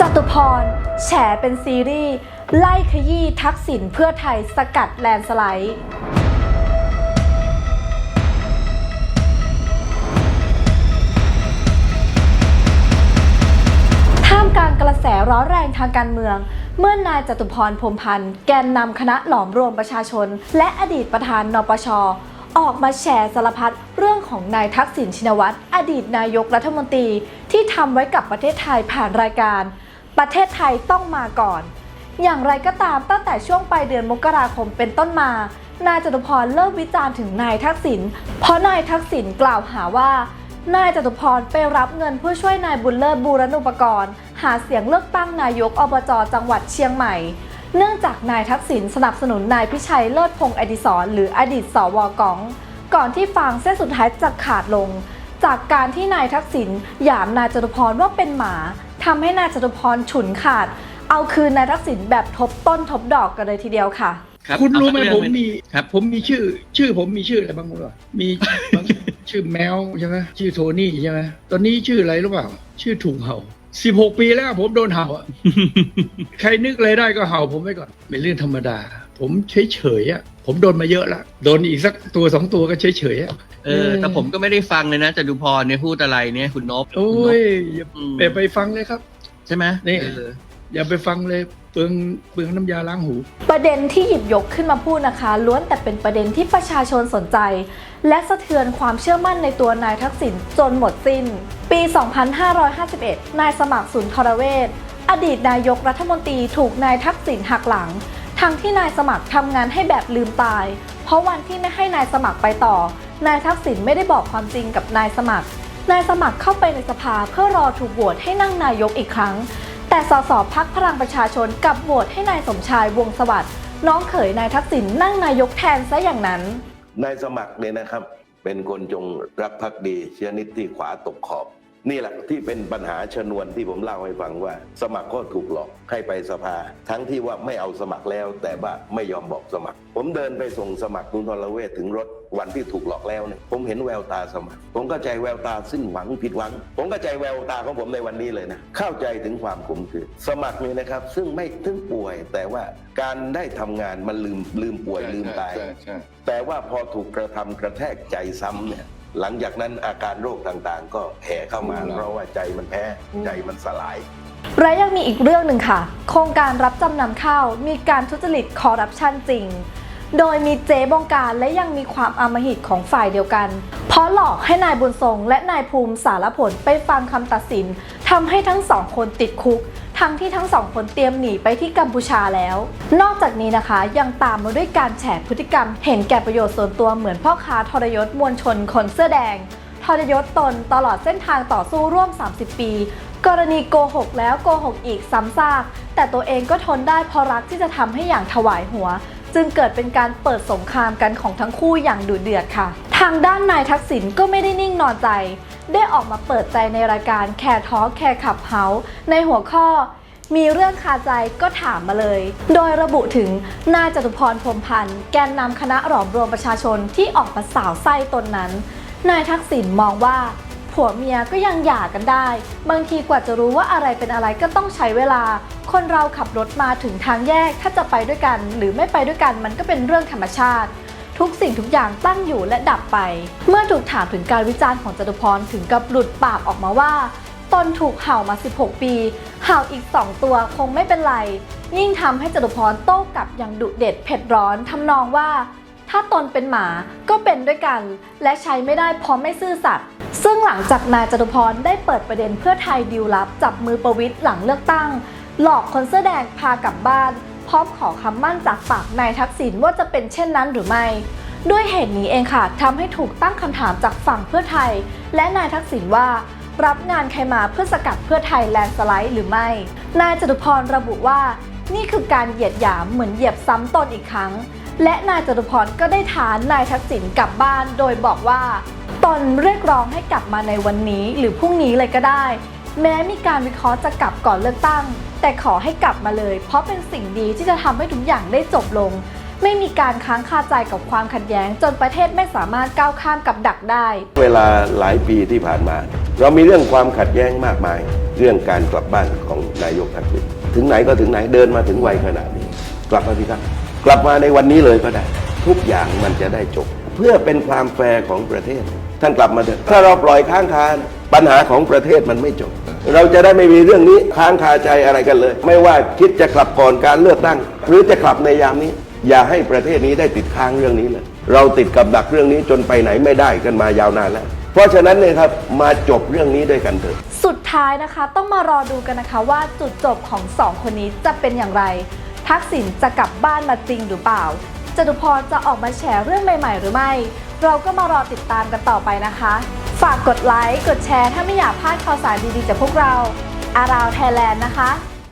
จตุพรแฉเป็นซีรีส์ ไล่ขยี้ทักษิณเพื่อไทยสกัดแลนสไลด์ ท่ามกลางกระแสร้อนแรงทางการเมือง เมื่อนายจตุพรพรมพันธ์แกนนำคณะหลอมรวมประชาชน และอดีตประธานนปชออกมาแชร์สารพัดเรื่องของนายทักษิณชินวัตรอดีตนายกรัฐมนตรีที่ทำไว้กับประเทศไทยผ่านรายการ ประเทศไทยต้องมาก่อน อย่างไรก็ตามตั้งแต่ช่วงปลายเดือนมกราคมเป็นต้นมานายจตุพรเริ่มวิจารณ์ถึงนายทักษิณ เพราะนายทักษิณกล่าวหาว่า นายจตุพรไปรับเงินเพื่อช่วยนายบุญเลิศบูรณุปกรณ์ หาเสียงเลือกตั้งนายกอบจจังหวัดเชียงใหม่ เนื่องจากนายทักษิณสนับสนุนนายพิชัยเลิศพงษ์อดิศรหรืออดีตสวกอง ก่อนที่ฟางเส้นสุดท้ายจะขาดลง จากการที่นายทักษิณหยามนายจตุพรว่าเป็นหมา ทำให้นายจตุพรฉุนขาด เอาคืนนายทักษิณแบบทบต้นทบดอกกันเลยทีเดียวค่ะรับคุณรู้ไหมเอาสักผมเองมีครับ ผมมีชื่อ ชื่อผมมีชื่ออะไรบ้างรู้ป่ะมีบาง ชื่อแมวใช่ไหมชื่อโทนี่ใช่ไหมตอนนี้ชื่ออะไรรู้เปล่า ชื่อถูกเห่า สิบหกปีแล้วผมโดนเห่าอะ ใครนึกอะไรได้ก็เห่าผมไว้ก่อน เป็นเรื่องธรรมดา ผมเฉยเฉยๆอะผมโดนมาเยอะละโดนอีกสักตัวสองตัวก็เฉยเฉยๆอะเออ แต่ผมก็ไม่ได้ฟังเลยนะจตุพรเนี่ยพูดอะไรเนี่ยคุณนพโอ้คุณนพยอย่าอืมอย่าไปฟังเลยครับ ใช่ไหมนี่ เอออย่าไปฟังเลยเปลืองเปลืองน้ำยาล้างหู ประเด็นที่หยิบยกขึ้นมาพูดนะคะ ล้วนแต่เป็นประเด็นที่ประชาชนสนใจ และสะเทือนความเชื่อมั่นในตัวนายทักษิณจนหมดสิ้น ปี 2551 นายสมัครสุนทรเวชอดีตนายกรัฐมนตรีถูกนายทักษิณหักหลัง ทั้งที่นายสมัครทำงานให้แบบลืมตาย เพราะวันที่ไม่ให้นายสมัครไปต่อ นายทักษิณไม่ได้บอกความจริงกับนายสมัคร นายสมัครเข้าไปในสภาเพื่อรอถูกโหวตให้นั่งนายกอีกครั้ง แต่สสพักพลังประชาชนกลับโหวตให้นายสมชายวงสวัสดิ์น้องเขยนายทักษิณนั่งนายกแทนซะอย่างนั้น นายสมัครเนี่ยนะครับ เป็นคนจงรักภักดีเชนิดที่ขวาตกขอบ นี่แหละที่เป็นปัญหาชนวนที่ผมเล่าให้ฟังว่า สมัครก็ถูกหลอกให้ไปสภา ทั้งที่ว่าไม่เอาสมัครแล้ว แต่ว่าไม่ยอมบอกสมัคร ผมเดินไปส่งสมัครคุณทรเวชถึงรถวันที่ถูกหลอกแล้วเนี่ยผมเห็นแววตาสมัคร ผมก็ใจแววตาสิ้นหวังผิดหวัง ผมก็ใจแววตาของผมในวันนี้เลยนะเข้าใจถึงความขมขื่นสมัครนี่นะครับ ซึ่งไม่ถึงป่วย แต่ว่าการได้ทำงานมันลืมลืมป่วยลืมตายแต่ว่าพอถูกกระทำกระแทกใจซ้ำเนี่ย หลังจากนั้นอาการโรคต่างๆ ก็แห่เข้ามาอืมเพราะว่าใจมันแพ้ใจมันสลาย และยังมีอีกเรื่องหนึ่งค่ะ โครงการรับจำนำข้าวมีการทุจริตคอร์รัปชันจริง โดยมีเจ๊บงการและยังมีความอำมหิตของฝ่ายเดียวกัน เพราะหลอกให้นายบุญทรงและนายภูมิสารผลไปฟังคำตัดสินทำให้ทั้งสองคนติดคุก ทั้งที่ทั้งสองคนเตรียมหนีไปที่กัมพูชาแล้ว นอกจากนี้นะคะยังตามมาด้วยการแฉพฤติกรรม เห็นแก่ประโยชน์ส่วนตัวเหมือนพ่อค้าทรยศมวลชนคนเสื้อแดงทรยศตนตลอดเส้นทางต่อสู้ร่วม 30 ปี กรณีโกหกแล้วโกหกอีกซ้ำซาก แต่ตัวเองก็ทนได้เพราะรักที่จะทำให้อย่างถวายหัว จึงเกิดเป็นการเปิดสงครามกันของทั้งคู่อย่างดุเดือดค่ะ ทางด้านนายทักษิณก็ไม่ได้นิ่งนอนใจ ได้ออกมาเปิดใจในรายการแคร์ทอแคร์ขับเฮาในหัวข้อ มีเรื่องคาใจก็ถามมาเลย โดยระบุถึงนายจตุพรพรมพันธ์แกนนำคณะหลอมรวมประชาชนที่ออกมาสาวไส้ตนนั้น นายทักษิณมองว่าผัวเมียก็ยังหย่ากันได้ บางทีกว่าจะรู้ว่าอะไรเป็นอะไรก็ต้องใช้เวลา คนเราขับรถมาถึงทางแยกถ้าจะไปด้วยกัน หรือไม่ไปด้วยกันมันก็เป็นเรื่องธรรมชาติ ทุกสิ่งทุกอย่างตั้งอยู่และดับไป เมื่อถูกถามถึงการวิจารณ์ของจตุพรถึงกับหลุดปากออกมาว่า ตนถูกเห่ามา 16 ปี เห่าอีก 2 ตัวคงไม่เป็นไร ยิ่งทำให้จตุพรโต้กลับอย่างดุเด็ดเผ็ดร้อนทำนองว่า ถ้าตนเป็นหมาก็เป็นด้วยกัน และใช้ไม่ได้เพราะไม่ซื่อสัตย์ซึ่งหลังจากนายจตุพรได้เปิดประเด็นเพื่อไทยดีลลับ จับมือประวิตยหลังเลือกตั้ง หลอกคนเสื้อแดงพากลับบ้าน พร้อมขอคำมั่นจากปากนายทักษิณว่าจะเป็นเช่นนั้นหรือไม่ ด้วยเหตุนี้เองค่ะทำให้ถูกตั้งคำถามจากฝั่งเพื่อไทย และนายทักษิณว่ารับงานใครมาเพื่อสกัดเพื่อไทยแลนด์สไลด์หรือไม่ นายจตุพรระบุว่า นี่คือการเหยียดหยามเหมือนเหยียบซ้ำตนอีกครั้ง และนายจตุพรก็ได้ท้านายทักษิณกลับบ้าน โดยบอกว่า ตนเรียกร้องให้กลับมาในวันนี้หรือพรุ่งนี้เลยก็ได้ แม้มีการวิเคราะห์จะกลับก่อนเลือกตั้ง แต่ขอให้กลับมาเลย เพราะเป็นสิ่งดีที่จะทำให้ทุกอย่างได้จบลง ไม่มีการค้างคาใจกับความขัดแย้ง จนประเทศไม่สามารถก้าวข้ามกับดักได้ เวลาหลายปีที่ผ่านมา เรามีเรื่องความขัดแย้งมากมาย เรื่องการกลับบ้านของนายกทักษิณถึงไหนก็ถึงไหนเดินมาถึงวัยขนาดนี้ กลับมาสิครับ กลับมาในวันนี้เลยก็ได้ ทุกอย่างมันจะได้จบ เพื่อเป็นความแฟร์ของประเทศ ท่านกลับมาเถอะถ้าเราปล่อยค้างคาปัญหาของประเทศมันไม่จบ เราจะได้ไม่มีเรื่องนี้ค้างคาใจอะไรกันเลย ไม่ว่าคิดจะกลับก่อนการเลือกตั้ง หรือจะกลับในยามนี้ อย่าให้ประเทศนี้ได้ติดค้างเรื่องนี้เลย เราติดกับดักเรื่องนี้จนไปไหนไม่ได้กันมายาวนานแล้ว เพราะฉะนั้นเนี่ยครับมาจบเรื่องนี้ด้วยกันเถอะสุดท้ายนะคะต้องมารอดูกันนะคะว่าจุดจบของสองคนนี้จะเป็นอย่างไร ทักษิณจะกลับบ้านมาจริงหรือเปล่าจตุพรจะออกมาแฉเรื่องใหม่ ๆ หรือไม่ เราก็มารอติดตามกันต่อไปนะคะ ฝากกดไลค์ กดแชร์ ถ้าไม่อยากพลาดข่าวสารดีๆจากพวกเรา อาราวไทยแลนด์นะคะ